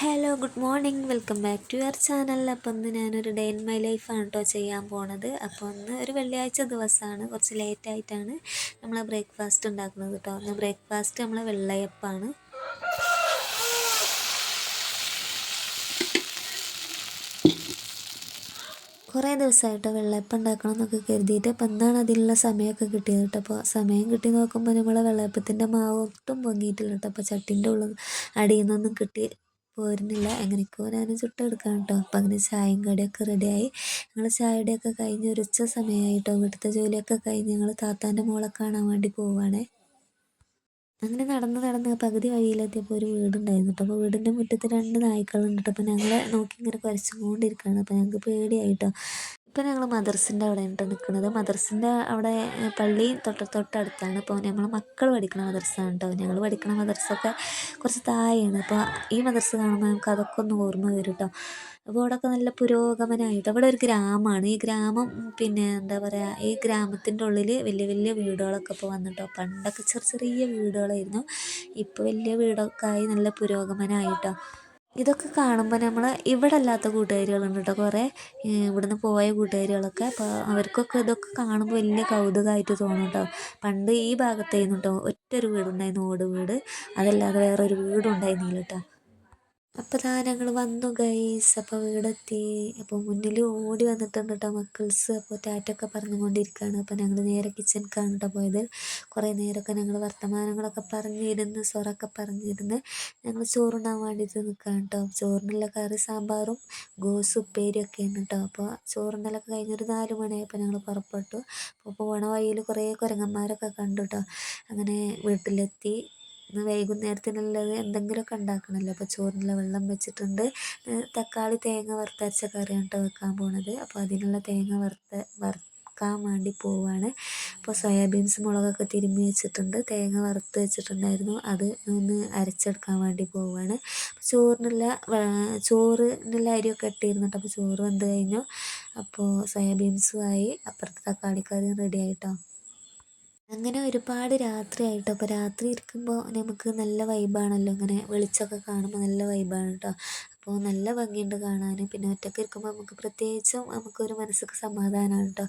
Hello good morning welcome back to your channel അപ്പോൾ ഇന്ന് ഞാനൊരു ഡേ ഇൻ മൈ ലൈഫാണ് കേട്ടോ ചെയ്യാൻ പോണത്. അപ്പോൾ ഇന്ന് ഒരു വെള്ളിയാഴ്ച ദിവസമാണ് കുറച്ച് ലേറ്റായിട്ടാണ് നമ്മൾ ബ്രേക്ക്ഫാസ്റ്റ് ഉണ്ടാക്കുന്നത് കേട്ടോ അന്ന് ബ്രേക്ക്ഫാസ്റ്റ് നമ്മൾ വെള്ളയപ്പാണ്. കുറേ ദിവസമായിട്ട് വെള്ളയപ്പം ഉണ്ടാക്കണം എന്നൊക്കെ കരുതിയിട്ട് അപ്പോൾ എന്താണ് അതിനുള്ള സമയമൊക്കെ കിട്ടിയത് കേട്ടോ അപ്പോൾ സമയം കിട്ടി നോക്കുമ്പോൾ നമ്മൾ വെള്ളയപ്പത്തിന്റെ മാവ് ഒട്ടും പൊങ്ങിയിട്ടില്ല കേട്ടോ അപ്പോൾ ചട്ടിന്റെ ഉള്ളിൽ അടിയിൽ നിന്നൊന്നും കിട്ടി പോരുന്നില്ല. എങ്ങനെയൊക്കെയോ ഞാൻ ചുട്ടെടുക്കാം കേട്ടോ. അപ്പം അങ്ങനെ ചായയും കടിയൊക്കെ റെഡിയായി ഞങ്ങൾ ചായയുടെയൊക്കെ കഴിഞ്ഞ് ഒരു ഉച്ച സമയമായിട്ടോ വീട്ടിലത്തെ ജോലിയൊക്കെ കഴിഞ്ഞ് ഞങ്ങൾ താത്താന്റെ മോളെ കാണാൻ വേണ്ടി പോവുകയാണേ അങ്ങനെ നടന്ന് നടന്ന് പകുതി വഴിയിലെത്തിയപ്പോൾ ഒരു വീടുണ്ടായിരുന്നു. കേട്ടോ അപ്പോൾ വീടിന്റെ മുറ്റത്ത് രണ്ട് നായ്ക്കളുണ്ട് കേട്ടോ. അപ്പോൾ ഞങ്ങളെ നോക്കി ഇങ്ങനെ കുരച്ചുകൊണ്ടിരിക്കുകയാണ് അപ്പോൾ ഞങ്ങൾക്ക് പേടിയായിട്ടോ ഇപ്പം ഞങ്ങൾ മദർസിന്റെ അവിടെ ഉണ്ട് നിൽക്കുന്നത് മദർസിന്റെ അവിടെ പള്ളി തൊട്ട് തൊട്ടടുത്താണ്. അപ്പോൾ ഞങ്ങൾ മക്കൾ പഠിക്കുന്ന മദർസാണ് കേട്ടോ ഞങ്ങൾ പഠിക്കുന്ന മദർസൊക്കെ കുറച്ച് താഴെയാണ്. അപ്പോൾ ഈ മദർസ് കാണുമ്പോൾ നമുക്ക് അതൊക്കെ ഒന്ന് ഓർമ്മ വരും കേട്ടോ അപ്പോൾ അവിടെയൊക്കെ നല്ല പുരോഗമനമായിട്ട് അവിടെ ഒരു ഗ്രാമമാണ്. ഈ ഗ്രാമം പിന്നെ എന്താ പറയുക ഈ ഗ്രാമത്തിന്റെ ഉള്ളിൽ വലിയ വലിയ വീടുകളൊക്കെ ഇപ്പോൾ വന്നിട്ടോ. പണ്ടൊക്കെ ചെറിയ ചെറിയ വീടുകളായിരുന്നു. ഇപ്പോൾ വലിയ വീടൊക്കെ ആയി നല്ല പുരോഗമനമായിട്ടോ ഇതൊക്കെ കാണുമ്പോൾ നമ്മൾ ഇവിടെ അല്ലാത്ത കൂട്ടുകാരികളുണ്ട് കേട്ടോ കുറേ. ഇവിടുന്ന് പോയ കൂട്ടുകാരികളൊക്കെ. അപ്പോൾ അവർക്കൊക്കെ ഇതൊക്കെ കാണുമ്പോൾ വലിയ കൗതുകമായിട്ട് തോന്നും കേട്ടോ. പണ്ട് ഈ ഭാഗത്തായിരുന്നു കേട്ടോ ഒറ്റ ഒരു വീടുണ്ടായിരുന്നു ഓട് വീട്. അതല്ലാതെ വേറൊരു വീടും ഉണ്ടായിരുന്നില്ല കേട്ടോ. അപ്പോൾ ദാ ഞങ്ങൾ വന്നു ഗൈസ് അപ്പോൾ വീടെത്തി അപ്പോൾ മുന്നിൽ ഓടി വന്നിട്ടുണ്ട് കേട്ടോ മക്കൾസ്. അപ്പോൾ ടാറ്റൊക്കെ പറഞ്ഞുകൊണ്ടിരിക്കുകയാണ് അപ്പോൾ ഞങ്ങൾ നേരെ കിച്ചണിക്കാണ് കേട്ടോ പോയത്. കുറേ നേരമൊക്കെ ഞങ്ങൾ വർത്തമാനങ്ങളൊക്കെ പറഞ്ഞിരുന്ന് സൊറൊക്കെ പറഞ്ഞിരുന്ന്. ഞങ്ങൾ ചോറുണ്ണാൻ വേണ്ടിയിട്ട് നിൽക്കുകയാണ് കേട്ടോ ചോറിനുള്ള കറി സാമ്പാറും ഗോസ് ഉപ്പേരിയൊക്കെയാണ് കേട്ടോ അപ്പോൾ ചോറുണ്ണലൊക്കെ കഴിഞ്ഞൊരു നാല് മണിയായപ്പോൾ ഞങ്ങൾ പുറപ്പെട്ടു. അപ്പോൾ പോണ വഴിയിൽ കുറേ കുരങ്ങന്മാരൊക്കെ കണ്ടു കേട്ടോ അങ്ങനെ വീട്ടിലെത്തി. ഇന്ന് വൈകുന്നേരത്തിനുള്ളത് എന്തെങ്കിലുമൊക്കെ ഉണ്ടാക്കണമല്ലോ. അപ്പോൾ ചോറിനുള്ള വെള്ളം വെച്ചിട്ടുണ്ട്. തക്കാളി തേങ്ങ വറുത്തരച്ച കറിയാണ് കേട്ടോ വെക്കാൻ പോണത്. അപ്പോൾ അതിനുള്ള തേങ്ങ വറുത്ത വറുക്കാൻ വേണ്ടി പോവുകയാണ് അപ്പോൾ സോയാബീൻസ് മുളകൊക്കെ തിരുമ്മി വെച്ചിട്ടുണ്ട്. തേങ്ങ വറുത്ത് വെച്ചിട്ടുണ്ടായിരുന്നു. അത് ഒന്ന് അരച്ചെടുക്കാൻ വേണ്ടി പോവുകയാണ് ചോറിനുള്ള ചോറിനുള്ള അരിയൊക്കെ ഇട്ടിരുന്നിട്ട് അപ്പോൾ ചോറ് വെന്ത് കഴിഞ്ഞു. അപ്പോൾ സോയാബീൻസും ആയി. അപ്പുറത്ത് തക്കാളിക്കറിയും റെഡി ആയിട്ടോ. അങ്ങനെ ഒരുപാട് രാത്രിയായിട്ടോ അപ്പോൾ രാത്രി ഇരിക്കുമ്പോൾ നമുക്ക് നല്ല വൈബാണല്ലോ ഇങ്ങനെ വെളിച്ചമൊക്കെ കാണുമ്പോൾ നല്ല വൈബാണ് കേട്ടോ അപ്പോൾ നല്ല ഭംഗിയുണ്ട് കാണാൻ പിന്നെ ഒറ്റയ്ക്ക് ഇരിക്കുമ്പോൾ നമുക്ക് പ്രത്യേകിച്ചും നമുക്കൊരു മനസ്സിക്ക് സമാധാനമാണ് കേട്ടോ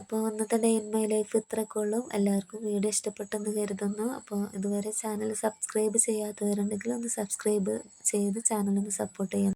അപ്പോൾ ഇന്നത്തെ ഡേ ഇൻ മൈ ലൈഫ് ഇത്രയൊക്കെ ഉള്ളൂ. എല്ലാവർക്കും വീഡിയോ ഇഷ്ടപ്പെട്ടെന്ന് കരുതുന്നു. അപ്പോൾ ഇതുവരെ ചാനൽ സബ്സ്ക്രൈബ് ചെയ്യാത്തവരുണ്ടെങ്കിൽ ഒന്ന് സബ്സ്ക്രൈബ് ചെയ്ത് ചാനലൊന്ന് സപ്പോർട്ട് ചെയ്യാം